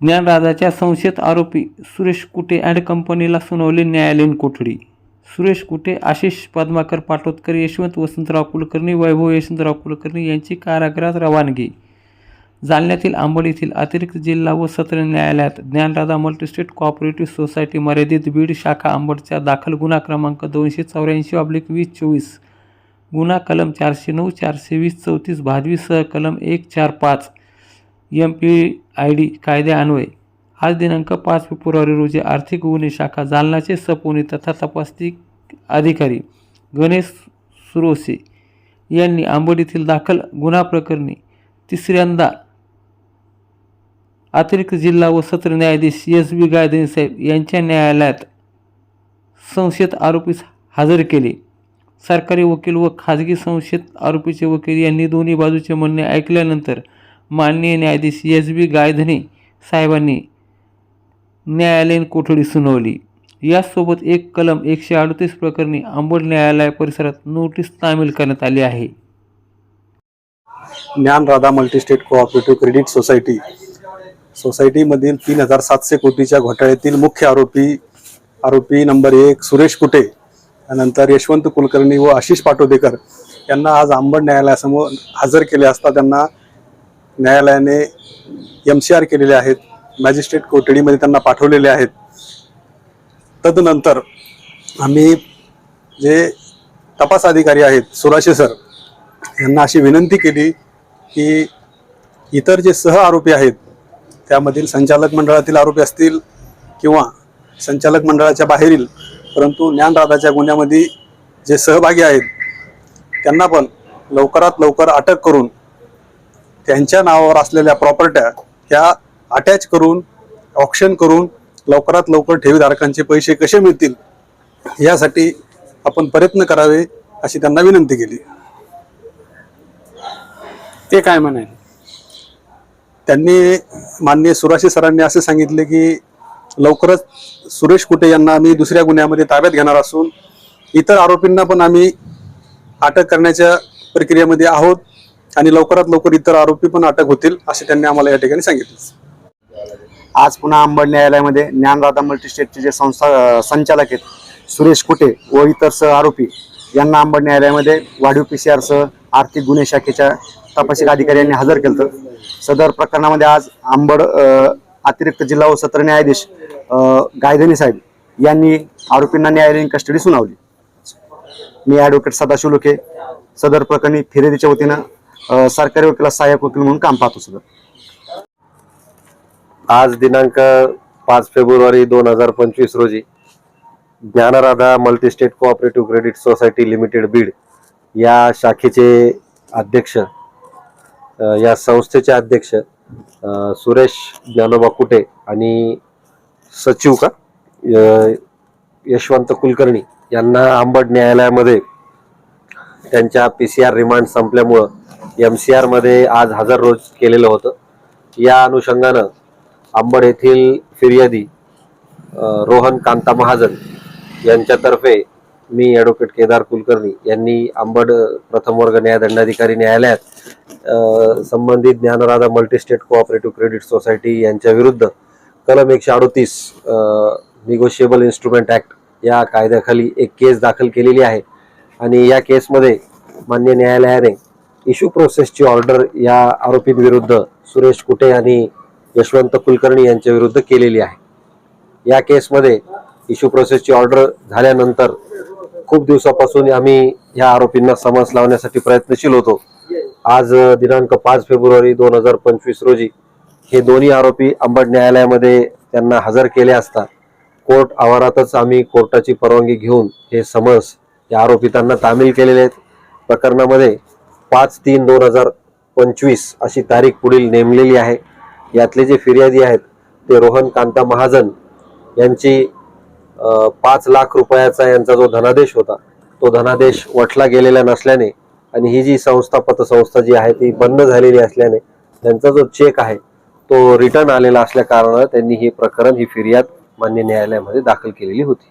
ज्ञानराजाच्या संशयित आरोपी सुरेश कुटे अँड कंपनीला सुनावली न्यायालयीन कोठडी. सुरेश कुटे आशिष पद्माकर पाटोदकर यशवंत वसंतराव कुलकर्णी वैभव यशवंतराव कुलकर्णी यांची कारागृहात रवानगी. जालन्यातील आंबड येथील अतिरिक्त जिल्हा व सत्र न्यायालयात ज्ञानराधा मल्टीस्टेट कॉपरेटिव्ह सोसायटी मर्यादित बीड शाखा आंबडच्या दाखल गुन्हा क्रमांक दोनशे चौऱ्याऐंशी ऑब्लिक वीस चोवीस गुन्हा कलम चारशे नऊ चारशे वीस चौतीस भादवीसह कलम एक चार पाच एम पी आय डी कायद्यान्वये आज दिनांक पाच फेब्रुवारी रोजी आर्थिक गुन्हे शाखा जालनाचे सपोनी तथा तपासणी अधिकारी गणेश सुरोसे यांनी आंबड येथील दाखल गुन्हा प्रकरणी तिसऱ्यांदा अतिरिक्त जिल्हा व सत्र न्यायाधीश एस बी गायदेन साहेब यांच्या न्यायालयात संशयित आरोपीस हजर केले. सरकारी वकील व खाजगी संशयित आरोपीचे वकील यांनी दोन्ही बाजूचे म्हणणे ऐकल्यानंतर माननीय न्यायाधीश एस बी गायधने साहेबांनी न्यायालयीन कोठडी सुनावली. यासोबत एक कलम एकशे अडतीस प्रकरणी आंबोड न्यायालय परिसरात नोटीस तामील करण्यात आली आहे. Dnyanradha multistate cooperative credit society. सोसायटीमधील तीन हजार सातशे कोटीच्या घोटाळ्यातील मुख्य आरोपी आरोपी नंबर एक सुरेश कुटे त्यानंतर यशवंत कुलकर्णी व आशिष पाटोदेकर यांना आज आंबड न्यायालयासमोर हजर केले असता त्यांना न्यायालयाने एम सी आर केलेले आहेत मॅजिस्ट्रेट कोठडीमध्ये त्यांना पाठवलेले आहेत. तदनंतर आम्ही जे तपास अधिकारी आहेत सुराशे सर यांना अशी विनंती केली की इतर जे सह आरोपी आहेत त्यामधील संचालक मंडळातील आरोपी असतील किंवा संचालक मंडळाच्या बाहेरील परंतु ज्ञानराधाच्या गुन्ह्यामध्ये जे सहभागी आहेत त्यांना पण लवकरात लवकर अटक करून त्यांच्या नावावर असलेल्या प्रॉपर्ट्या ह्या अटॅच करून ऑप्शन करून लवकरात लवकर ठेवीधारकांचे पैसे कसे मिळतील यासाठी आपण प्रयत्न करावे अशी त्यांना विनंती केली. ते काय म्हणाल? त्यांनी माननीय सुराशी सरांनी असे सांगितले की लवकरच सुरेश कुटे यांना आम्ही दुसऱ्या गुन्ह्यामध्ये ताब्यात घेणार असून इतर आरोपींना पण आम्ही अटक करण्याच्या प्रक्रियेमध्ये आहोत. आणि लवकरात लवकर इतर आरोपी पण अटक होतील असे त्यांनी आम्हाला या ठिकाणी सांगितले. आज पुन्हा अंबड न्यायालयामध्ये ज्ञानदादा मल्टीस्टेटचे जे संस्था संचालक आहेत सुरेश कुटे व इतर सह आरोपी यांना अंबड न्यायालयामध्ये वाढीव पी सी आरसह आर्थिक गुन्हे शाखेच्या तपासिक अधिकारी यांनी हजर केलं सदर प्रकरणामध्ये आज अंबड अतिरिक्त जिल्हा व सत्र न्यायाधीश गायधनी साहेब यांनी आरोपींना न्यायालयीन कस्टडी सुनावली. मी ॲडव्होकेट सदाशिव लोके सदर प्रकरणी फिर्यादीच्या वतीनं सरकारी वकिला सहाय्यक वकील म्हणून काम पाहतो सगळं. आज दिनांक पाच फेब्रुवारी दोन हजार पंचवीस रोजी Dnyanradha multistate cooperative credit society limited Beed या शाखेचे अध्यक्ष या संस्थेचे अध्यक्ष सुरेश ज्ञानोबा कुटे आणि सचिव का यशवंत कुलकर्णी यांना आंबड न्यायालयामध्ये त्यांच्या पी सी आर रिमांड संपल्यामुळं एम सी आरमध्ये आज हजर रोज केलेलं होतं. या अनुषंगानं अंबड येथील फिर्यादी रोहन कांता महाजन यांच्यातर्फे मी ॲडव्होकेट केदार कुलकर्णी यांनी अंबड प्रथम वर्ग न्यायदंडाधिकारी न्यायालयात संबंधित Dnyanradha multistate cooperative credit society यांच्या विरुद्ध कलम एकशे अडोतीस निगोशिएबल इन्स्ट्रुमेंट ॲक्ट या कायद्याखाली एक केस दाखल केलेली आहे. आणि या केसमध्ये मान्य न्यायालयाने इशू प्रोसेसची ऑर्डर या आरोपींविरुद्ध सुरेश कुटे आणि यशवंत कुलकर्णी यांच्या विरुद्ध केलेली आहे. या केसमध्ये इश्यू प्रोसेसची ऑर्डर झाल्यानंतर खूप दिवसापासून आम्ही या आरोपींना समज लावण्यासाठी प्रयत्नशील होतो. आज दिनांक पाच फेब्रुवारी दोन हजार पंचवीस रोजी हे दोन्ही आरोपी अंबड न्यायालयामध्ये त्यांना हजर केले असता कोर्ट आवारातच आम्ही कोर्टाची परवानगी घेऊन हे समन्स या आरोपितांना तामील केलेले आहेत. प्रकरणामध्ये पाच तीन दोन हजार पंचवीस अशी तारीख पुढील नेमलेली आहे. यातले जे फिर्यादी आहेत ते रोहन कांता महाजन यांची पाच लाख रुपयाचा यांचा जो धनादेश होता तो धनादेश वठला गेलेला नसल्याने आणि ही जी संस्था पतसंस्था जी आहे ती बंद झालेली असल्याने त्यांचा जो चेक आहे तो रिटर्न आलेला असल्या कारणानं त्यांनी हे प्रकरण ही फिर्याद मान्य न्यायालयामध्ये दाखल केलेली होती.